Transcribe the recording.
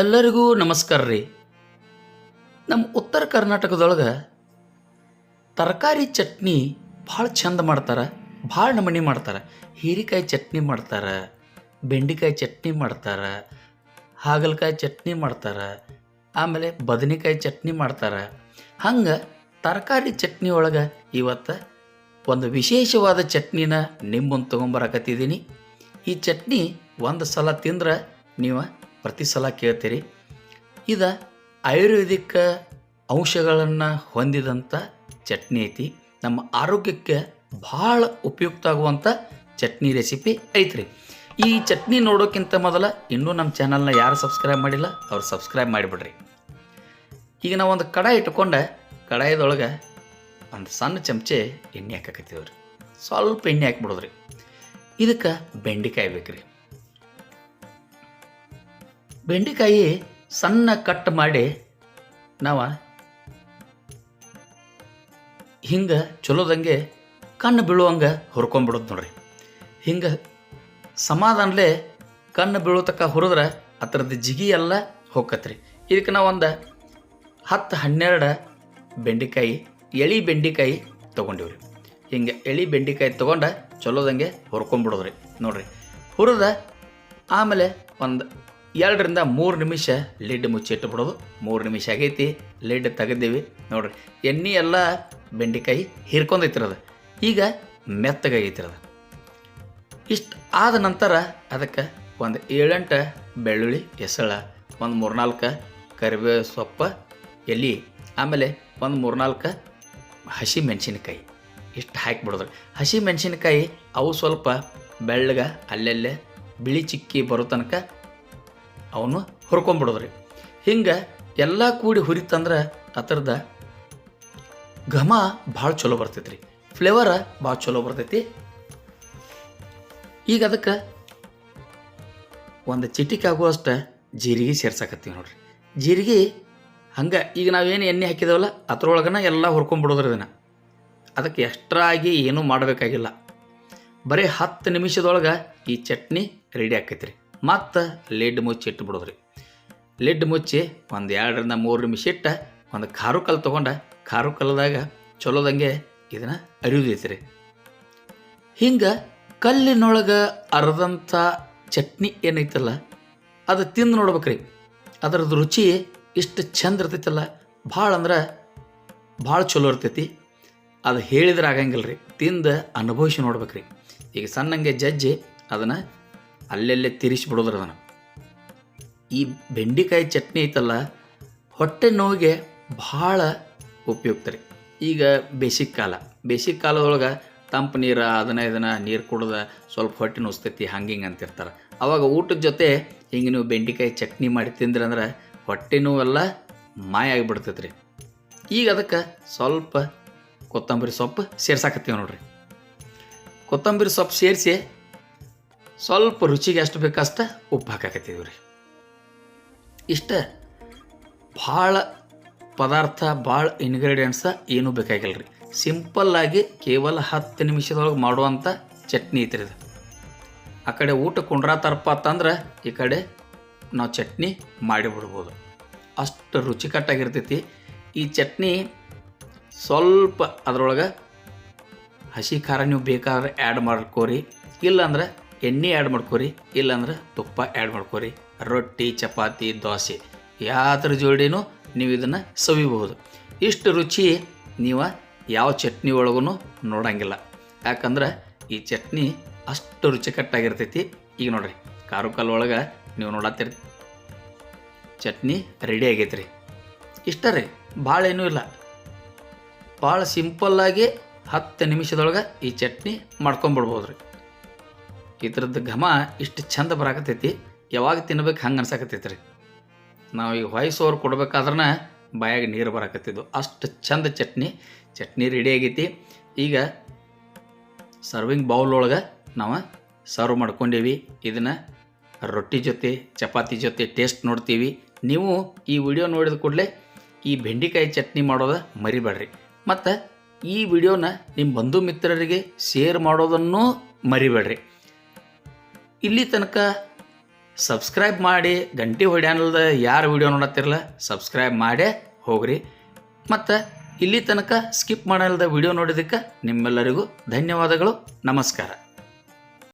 ಎಲ್ಲರಿಗೂ ನಮಸ್ಕಾರ ರೀ. ನಮ್ಮ ಉತ್ತರ ಕರ್ನಾಟಕದೊಳಗೆ ತರಕಾರಿ ಚಟ್ನಿ ಭಾಳ ಚಂದ ಮಾಡ್ತಾರೆ, ಭಾಳ ನಮೂನಿ ಮಾಡ್ತಾರೆ. ಹೀರೆಕಾಯಿ ಚಟ್ನಿ ಮಾಡ್ತಾರೆ, ಬೆಂಡೆಕಾಯಿ ಚಟ್ನಿ ಮಾಡ್ತಾರೆ, ಹಾಗಲಕಾಯಿ ಚಟ್ನಿ ಮಾಡ್ತಾರೆ, ಆಮೇಲೆ ಬದನೆಕಾಯಿ ಚಟ್ನಿ ಮಾಡ್ತಾರೆ. ಹಂಗೆ ತರಕಾರಿ ಚಟ್ನಿ ಒಳಗೆ ಇವತ್ತು ಒಂದು ವಿಶೇಷವಾದ ಚಟ್ನಿನ ನಿಮ್ಮ ಮುಂದೆ ತೊಗೊಂಬರಕತ್ತಿದ್ದೀನಿ ಈ ಚಟ್ನಿ ಒಂದು ಸಲ ತಿಂದ್ರೆ ನೀವು ಪ್ರತಿ ಸಲ ಕೇಳ್ತೀರಿ. ಇದು ಆಯುರ್ವೇದಿಕ್ ಅಂಶಗಳನ್ನು ಹೊಂದಿದಂಥ ಚಟ್ನಿ ಐತಿ. ನಮ್ಮ ಆರೋಗ್ಯಕ್ಕೆ ಭಾಳ ಉಪಯುಕ್ತ ಆಗುವಂಥ ಚಟ್ನಿ ರೆಸಿಪಿ ಐತ್ರಿ. ಈ ಚಟ್ನಿ ನೋಡೋಕ್ಕಿಂತ ಮೊದಲ ಇನ್ನೂ ನಮ್ಮ ಚಾನಲ್ನ ಯಾರು ಸಬ್ಸ್ಕ್ರೈಬ್ ಮಾಡಿಲ್ಲ, ಅವ್ರು ಸಬ್ಸ್ಕ್ರೈಬ್ ಮಾಡಿಬಿಡ್ರಿ. ಈಗ ನಾವು ಒಂದು ಕಡಾಯಿ ಇಟ್ಕೊಂಡೆ, ಕಡಾಯದೊಳಗೆ ಒಂದು ಸಣ್ಣ ಚಮಚೆ ಎಣ್ಣೆ ಹಾಕಕತ್ತೀವ್ರಿ. ಸ್ವಲ್ಪ ಎಣ್ಣೆ ಹಾಕ್ಬಿಡೋದ್ರಿ. ಇದಕ್ಕೆ ಬೆಂಡೆಕಾಯಿ ಬೇಕ್ರಿ. ಬೆಂಡೆಕಾಯಿ ಸಣ್ಣ ಕಟ್ ಮಾಡಿ ನಾವು ಹಿಂಗೆ ಚಲೋದಂಗೆ ಕಣ್ಣು ಬೀಳುವಂಗೆ ಹುರ್ಕೊಂಬಿಡೋದು ನೋಡ್ರಿ. ಹಿಂಗೆ ಸಮಾಧಾನಲೇ ಕಣ್ಣು ಬೀಳೋತಕ್ಕ ಹುರಿದ್ರೆ ಅದರದ್ದು ಜಿಗಿ ಎಲ್ಲ ಹೋಗತ್ರಿ ಇದಕ್ಕೆ ನಾವು ಒಂದು ಹತ್ತು ಹನ್ನೆರಡು ಬೆಂಡೆಕಾಯಿ, ಎಳಿ ಬೆಂಡೆಕಾಯಿ ತೊಗೊಂಡಿವ್ರಿ. ಹಿಂಗೆ ಎಳಿ ಬೆಂಡೆಕಾಯಿ ತೊಗೊಂಡು ಚಲೋದಂಗೆ ಹುರ್ಕೊಂಬಿಡೋದ್ರಿ ನೋಡ್ರಿ. ಹುರಿದ ಆಮೇಲೆ ಒಂದು ಎರಡರಿಂದ ಮೂರು ನಿಮಿಷ ಲಿಡ್ ಮುಚ್ಚಿಟ್ಟು ಬಿಡೋದು ಮೂರು ನಿಮಿಷ ಆಗೈತಿ ಲಿಡ್ ತೆಗೆದೀವಿ ನೋಡ್ರಿ, ಎಣ್ಣೆ ಎಲ್ಲ ಬೆಂಡೆಕಾಯಿ ಹೀರ್ಕೊಂಡೈತಿರೋದು. ಈಗ ಮೆತ್ತಗಾಗೈತಿರೋದು ಇಷ್ಟು ಆದ ನಂತರ ಅದಕ್ಕೆ ಒಂದು ಏಳೆಂಟು ಬೆಳ್ಳುಳ್ಳಿ, ಹೆಸಳ, ಒಂದು ಮೂರ್ನಾಲ್ಕು ಕರಿಬೇವು ಸೊಪ್ಪು ಎಲೆ, ಆಮೇಲೆ ಒಂದು ಮೂರ್ನಾಲ್ಕು ಹಸಿ ಮೆಣಸಿನಕಾಯಿ ಇಷ್ಟು ಹಾಕಿಬಿಡೋದ್ರಿ ಹಸಿ ಮೆಣಸಿನಕಾಯಿ ಅವು ಸ್ವಲ್ಪ ಬೆಳ್ಳಗೆ, ಅಲ್ಲೆಲ್ಲೇ ಬಿಳಿ ಚಿಕ್ಕಿ ಬರೋ ತನಕ ಅವನು ಹುರ್ಕೊಂಬಿಡೋದ್ರಿ ಹಿಂಗೆ ಎಲ್ಲ ಕೂಡಿ ಹುರಿತಂದ್ರೆ ಅದರದ ಘಮ ಭಾಳ ಚಲೋ ಬರ್ತೈತೆ ರೀ ಫ್ಲೇವರ ಭಾಳ ಚಲೋ ಬರ್ತೈತಿ. ಈಗ ಅದಕ್ಕೆ ಒಂದು ಚಿಟಿಕೆ ಆಗುವಷ್ಟು ಜೀರಿಗೆ ಸೇರ್ಸಕತ್ತೀವಿ ನೋಡ್ರಿ. ಜೀರಿಗೆ ಹಂಗೆ ಈಗ ನಾವೇನು ಎಣ್ಣೆ ಹಾಕಿದೇವಲ್ಲ, ಅದ್ರೊಳಗನ ಎಲ್ಲ ಹುರ್ಕೊಂಡ್ಬಿಡೋದ್ರಿ ಅದನ್ನು ಅದಕ್ಕೆ ಎಕ್ಸ್ಟ್ರಾ ಆಗಿ ಏನೂ ಮಾಡಬೇಕಾಗಿಲ್ಲ. ಬರೀ ಹತ್ತು ನಿಮಿಷದೊಳಗೆ ಈ ಚಟ್ನಿ ರೆಡಿ ಆಕೈತ್ರಿ. ಮತ್ತು ಲಿಡ್ ಮುಚ್ಚಿ ಇಟ್ಬಿಡೋದ್ರಿ. ಲಿಡ್ ಮುಚ್ಚಿ ಒಂದು ಎರಡರಿಂದ ಮೂರು ನಿಮಿಷ ಇಟ್ಟು ಒಂದು ಖಾರು ಕಲ್ಲು ತೊಗೊಂಡು ಖಾರು ಕಲ್ಲದಾಗ ಚಲೋದಂಗೆ ಇದನ್ನು ರೀ ಹಿಂಗೆ ಕಲ್ಲಿನೊಳಗೆ ಅರದಂಥ ಚಟ್ನಿ ಏನೈತಲ್ಲ, ಅದು ತಿಂದು ನೋಡ್ಬೇಕ್ರಿ. ಅದರದ್ದು ರುಚಿ ಇಷ್ಟು ಚಂದ ಇರ್ತೈತಲ್ಲ, ಭಾಳ ಅಂದ್ರೆ ಭಾಳ ಚಲೋ ಇರ್ತೈತಿ. ಅದು ಹೇಳಿದ್ರೆ ಆಗಂಗಿಲ್ಲ ರೀ ತಿಂದು ಅನುಭವಿಸಿ ನೋಡ್ಬೇಕ್ರಿ. ಈಗ ಸಣ್ಣಂಗೆ ಜಜ್ಜಿ ಅದನ್ನು ಅಲ್ಲೆಲ್ಲೇ ತಿರ್ಸಿಬಿಡೋದ್ರಿ ಅದನ್ನು ಈ ಬೆಂಡೆಕಾಯಿ ಚಟ್ನಿ ಐತಲ್ಲ, ಹೊಟ್ಟೆ ನೋವಿಗೆ ಭಾಳ ಉಪಯುಕ್ತ ರೀ. ಈಗ ಬೇಸಿಗೆ ಕಾಲ. ಬೇಸಿಗೆ ಕಾಲದೊಳಗೆ ತಂಪು ನೀರು, ಅದನ್ನ ಇದನ್ನು ನೀರು ಕುಡ್ದ ಸ್ವಲ್ಪ ಹೊಟ್ಟೆ ನೋಸ್ತೈತಿ, ಹಂಗೆ ಹಿಂಗೆ ಅಂತಿರ್ತಾರೆ. ಅವಾಗ ಊಟದ ಜೊತೆ ಹಿಂಗೆ ನೀವು ಬೆಂಡೆಕಾಯಿ ಚಟ್ನಿ ಮಾಡಿ ತಿಂದ್ರೆ ಅಂದ್ರೆ ಹೊಟ್ಟೆ ನೋವೆಲ್ಲ ಮಾಯ ಆಗಿಬಿಡ್ತೈತೆ ರೀ. ಈಗ ಅದಕ್ಕೆ ಸ್ವಲ್ಪ ಕೊತ್ತಂಬರಿ ಸೊಪ್ಪು ಸೇರ್ಸಾಕತ್ತೀವಿ ನೋಡ್ರಿ. ಕೊತ್ತಂಬರಿ ಸೊಪ್ಪು ಸೇರಿಸಿ ಸ್ವಲ್ಪ ರುಚಿಗೆ ಎಷ್ಟು ಬೇಕಷ್ಟ ಉಪ್ಪು ಹಾಕಾಕತ್ತಿದ್ವಿ ರೀ ಇಷ್ಟ ಭಾಳ ಪದಾರ್ಥ, ಭಾಳ ಇಂಗ್ರೀಡಿಯೆಂಟ್ಸ ಏನೂ ಬೇಕಾಗಿಲ್ಲ ರೀ ಸಿಂಪಲ್ಲಾಗಿ ಕೇವಲ ಹತ್ತು ನಿಮಿಷದೊಳಗೆ ಮಾಡುವಂಥ ಚಟ್ನಿ ಐತ್ರಿ ಇದು. ಆ ಕಡೆ ಊಟ ಕುಂಡ್ರಾತಾರಪ್ಪ ಅಂತಂದ್ರೆ ಈ ಕಡೆ ನಾವು ಚಟ್ನಿ ಮಾಡಿಬಿಡ್ಬೋದು ಅಷ್ಟು ರುಚಿಕಟ್ಟಾಗಿರ್ತೈತಿ. ಈ ಚಟ್ನಿ ಸ್ವಲ್ಪ ಅದರೊಳಗೆ ಹಸಿ ಖಾರ ನೀವು ಬೇಕಾದ್ರೆ ಆ್ಯಡ್ ಮಾಡ್ಕೋರಿ. ಇಲ್ಲಾಂದ್ರೆ ಎಣ್ಣೆ ಆ್ಯಡ್ ಮಾಡ್ಕೊರಿ, ಇಲ್ಲಾಂದ್ರೆ ತುಪ್ಪ ಆ್ಯಡ್ ಮಾಡ್ಕೊರಿ. ರೊಟ್ಟಿ, ಚಪಾತಿ, ದೋಸೆ, ಯಾವ್ದ್ರ ಜೋಡಿನೂ ನೀವು ಇದನ್ನು ಸವಿಬಹುದು. ಇಷ್ಟು ರುಚಿ ನೀವು ಯಾವ ಚಟ್ನಿ ಒಳಗೂ ನೋಡಂಗಿಲ್ಲ. ಯಾಕಂದ್ರೆ ಈ ಚಟ್ನಿ ಅಷ್ಟು ರುಚಿಕಟ್ಟಾಗಿರ್ತೈತಿ. ಈಗ ನೋಡ್ರಿ, ಕಾರು ಕಾಲು ಒಳಗೆ ನೀವು ನೋಡತ್ತೀರಿ, ಚಟ್ನಿ ರೆಡಿ ಆಗೈತೆ ರೀ ಇಷ್ಟ ರೀ, ಭಾಳ ಏನೂ ಇಲ್ಲ. ಭಾಳ ಸಿಂಪಲ್ಲಾಗಿ ಹತ್ತು ನಿಮಿಷದೊಳಗೆ ಈ ಚಟ್ನಿ ಮಾಡ್ಕೊಂಬಿಡ್ಬೋದು ರೀ ಇದ್ರದ್ದು ಘಮ ಇಷ್ಟು ಚಂದ ಬರಾಕತೈತಿ ಯಾವಾಗ ತಿನ್ಬೇಕು ಹಂಗೆ ಅನ್ಸಾಕತ್ತೈತಿ ರೀ ನಾವು ಈಗ ವಾಯ್ಸ್ ಓವರ್ ಕೊಡ್ಬೇಕಾದ್ರೆ ಬಾಯಾಗ ನೀರು ಬರಾಕತ್ತಿದ್ದು ಅಷ್ಟು ಚಂದ ಚಟ್ನಿ ಚಟ್ನಿ ರೆಡಿ ಆಗೈತಿ. ಈಗ ಸರ್ವಿಂಗ್ ಬೌಲ್ ಒಳಗೆ ನಾವು ಸರ್ವ್ ಮಾಡ್ಕೊಂಡೀವಿ. ಇದನ್ನು ರೊಟ್ಟಿ ಜೊತೆ, ಚಪಾತಿ ಜೊತೆ ಟೇಸ್ಟ್ ನೋಡ್ತೀವಿ. ನೀವು ಈ ವಿಡಿಯೋ ನೋಡಿದ ಕೂಡಲೇ ಈ ಬೆಂಡೆಕಾಯಿ ಚಟ್ನಿ ಮಾಡೋದು ಮರಿಬೇಡ್ರಿ. ಮತ್ತು ಈ ವಿಡಿಯೋನ ನಿಮ್ಮ ಬಂಧು ಮಿತ್ರರಿಗೆ ಶೇರ್ ಮಾಡೋದನ್ನೂ ಮರಿಬೇಡ್ರಿ. ಇಲ್ಲಿ ತನಕ ಸಬ್ಸ್ಕ್ರೈಬ್ ಮಾಡಿ ಗಂಟೆ ಹೊಡ್ಯಾನಲ್ದ ಯಾರು ವಿಡಿಯೋ ನೋಡತ್ತಿರಲ್ಲ, ಸಬ್ಸ್ಕ್ರೈಬ್ ಮಾಡೇ ಹೋಗ್ರಿ. ಮತ್ತು ಇಲ್ಲಿ ತನಕ ಸ್ಕಿಪ್ ಮಾಡಲ್ದ ವಿಡಿಯೋ ನೋಡಿದ್ದಕ್ಕೆ ನಿಮ್ಮೆಲ್ಲರಿಗೂ ಧನ್ಯವಾದಗಳು. ನಮಸ್ಕಾರ.